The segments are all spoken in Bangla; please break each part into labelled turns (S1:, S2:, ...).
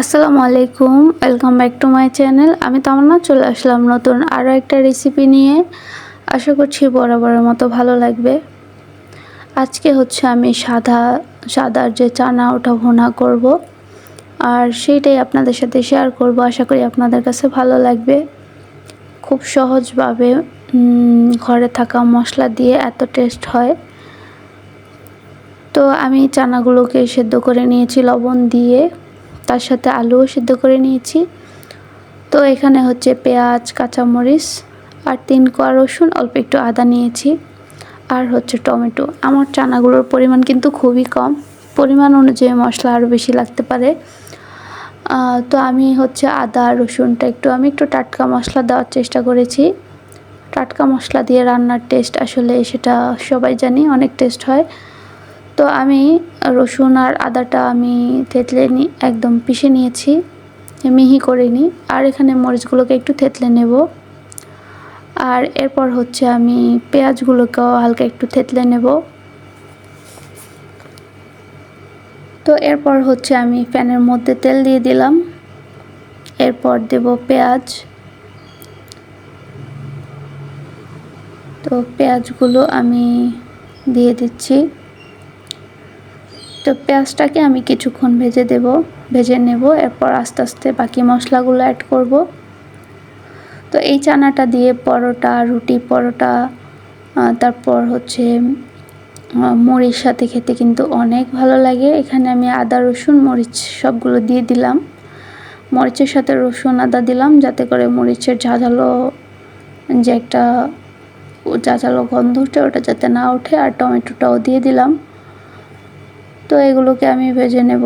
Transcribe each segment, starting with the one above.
S1: আসসালামু আলাইকুম welcome back to my channel আমি তামান্না চলে আসলাম নতুন আরও একটা রেসিপি নিয়ে। আশা করছি বরাবরের মতো ভালো লাগবে। আজকে হচ্ছে আমি সাদা সাদার যে চানা, ওটা ভুনা করব। আর সেইটাই আপনাদের সাথে শেয়ার করব, আশা করি আপনাদের কাছে ভালো লাগবে। খুব সহজভাবে ঘরে থাকা মশলা দিয়ে এত টেস্ট হয়। তো আমি চানাগুলোকে সেদ্ধ করে নিয়েছি লবণ দিয়ে। তার সাথে আলুও সিদ্ধ করে নিয়েছি। তো এখানে হচ্ছে পেঁয়াজ, কাঁচামরিচ আর তিন কোয়া রসুন, অল্প একটু আদা নিয়েছি। আর হচ্ছে টমেটো। আমার চানাগুলোর পরিমাণ কিন্তু খুবই কম। পরিমাণ অনুযায়ী মশলা আরও বেশি লাগতে পারে। তো আমি হচ্ছে আদা, রসুনটা একটু, আমি একটু টাটকা মশলা দেওয়ার চেষ্টা করেছি। টাটকা মশলা দিয়ে রান্নার টেস্ট আসলে সেটা সবাই জানি, অনেক টেস্ট হয়। তো আমি রসুন আর আদাটা আমি থেতলে নি, একদম পিষে নিয়েছি, মিহি করে নিই আর এখানে মরিচগুলোকে একটু থেতলে নেব। আর এরপর হচ্ছে আমি পেঁয়াজগুলোকেও হালকা একটু থেতলে নেব। তো এরপর হচ্ছে আমি প্যানের মধ্যে তেল দিয়ে দিলাম। এরপর দেব পেঁয়াজ। তো পেঁয়াজগুলো আমি দিয়ে দিচ্ছি। তো পেঁয়াজটাকে আমি কিছুক্ষণ ভেজে দেব, ভেজে নেব, এরপর আস্তে আস্তে বাকি মশলাগুলো অ্যাড করব। তো এই চানাটা দিয়ে পরোটা, রুটি পরোটা তারপর হচ্ছে মরিচ সাথে খেতে কিন্তু অনেক ভালো লাগে। এখানে আমি আদা, রসুন, মরিচ সবগুলো দিয়ে দিলাম। মরিচের সাথে রসুন, আদা দিলাম যাতে করে মরিচের ঝাঁঝালো যে একটা ঝাঁঝালো গন্ধ ওঠে ওটা যাতে না ওঠে। আর টমেটোটাও দিয়ে দিলাম। তো এগুলোকে আমি ভেজে নেব।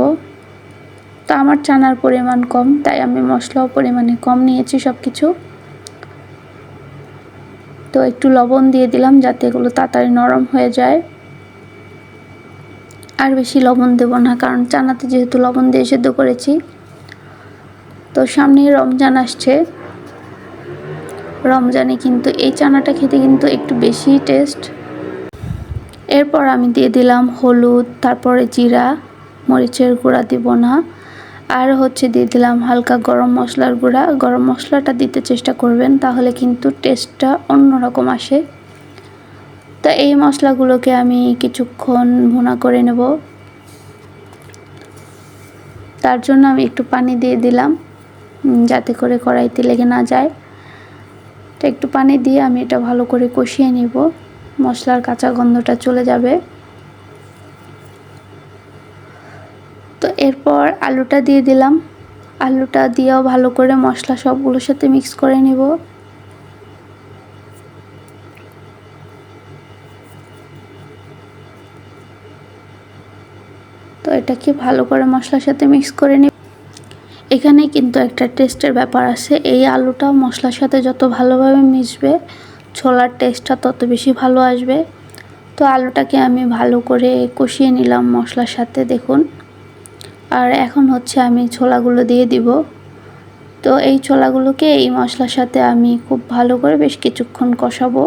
S1: তো আমার চানার পরিমাণ কম, তাই আমি মশলাও পরিমাণে কম নিয়েছি সব কিছু তো একটু লবণ দিয়ে দিলাম যাতে এগুলো তাড়াতাড়ি নরম হয়ে যায়। আর বেশি লবণ দেব না, কারণ চানাতে যেহেতু লবণ দিয়ে সেদ্ধ করেছি। তো সামনেই রমজান আসছে। রমজানে কিন্তু এই চানাটা খেতে কিন্তু একটু বেশি টেস্ট এরপর আমি দিয়ে দিলাম হলুদ, তারপরে জিরা, মরিচের গুঁড়া দিব না। আর হচ্ছে দিয়ে দিলাম হালকা গরম মশলার গুঁড়া। গরম মশলাটা দিতে চেষ্টা করবেন, তাহলে কিন্তু টেস্টটা অন্যরকম আসে। তা এই মশলাগুলোকে আমি কিছুক্ষণ ভুনা করে নেব। তার জন্য আমি একটু পানি দিয়ে দিলাম যাতে করে কড়াইতে লেগে না যায়। তো একটু পানি দিয়ে আমি এটা ভালো করে কষিয়ে নেব। মশলার কাঁচা গন্ধটা চলে যাবে। তো এরপর আলুটা দিয়ে দিলাম। আলুটা দিয়েও ভালো করে মশলা সবগুলোর সাথে মিক্স করে নেব। তো এটাকে ভালো করে মশলার সাথে মিক্স করে নিই এখানে কিন্তু একটা টেস্টের ব্যাপার আছে। এই আলুটা মশলার সাথে যত ভালোভাবে মিশবে ছোলার টেস্টটা তত বেশি ভালো আসবে। তো আলুটাকে আমি ভালো করে কষিয়ে নিলাম মশলার সাথে, দেখুন। আর এখন হচ্ছে আমি ছোলাগুলো দিয়ে দিব। তো এই ছোলাগুলোকে এই মশলার সাথে আমি খুব ভালো করে বেশ কিছুক্ষণ কষাবো।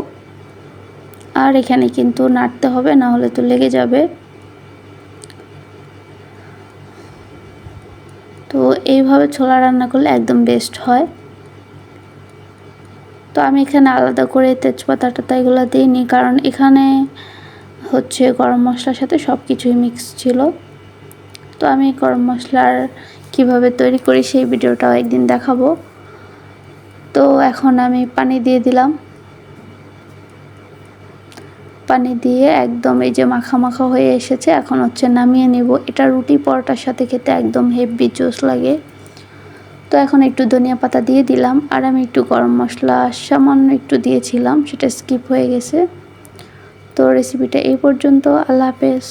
S1: আর এখানে কিন্তু নাড়তে হবে, না হলে তো লেগে যাবে। তো এইভাবে ছোলা রান্না করলে একদম বেস্ট হয়। তো আমি এখানে আলাদা করে তেজপাতাটা তো এগুলো দিইনি, কারণ এখানে হচ্ছে গরম মশলার সাথে সব কিছুই মিক্স ছিল। তো আমি গরম মশলার কীভাবে তৈরি করি সেই ভিডিওটাও একদিন দেখাবো। তো এখন আমি পানি দিয়ে দিলাম। পানি দিয়ে একদম এই যে মাখা মাখা হয়ে এসেছে, এখন হচ্ছে নামিয়ে নেব। এটা রুটি পরোটার সাথে খেতে একদম হেভি জুস লাগে। তো এখন একটু ধনিয়া পাতা দিয়ে দিলাম, আর আমি একটু গরম মশলা সামান্য একটু দিয়েছিলাম, সেটা স্কিপ হয়ে গেছে। তো রেসিপিটা এই পর্যন্ত, আল্লাহ হাফেজ।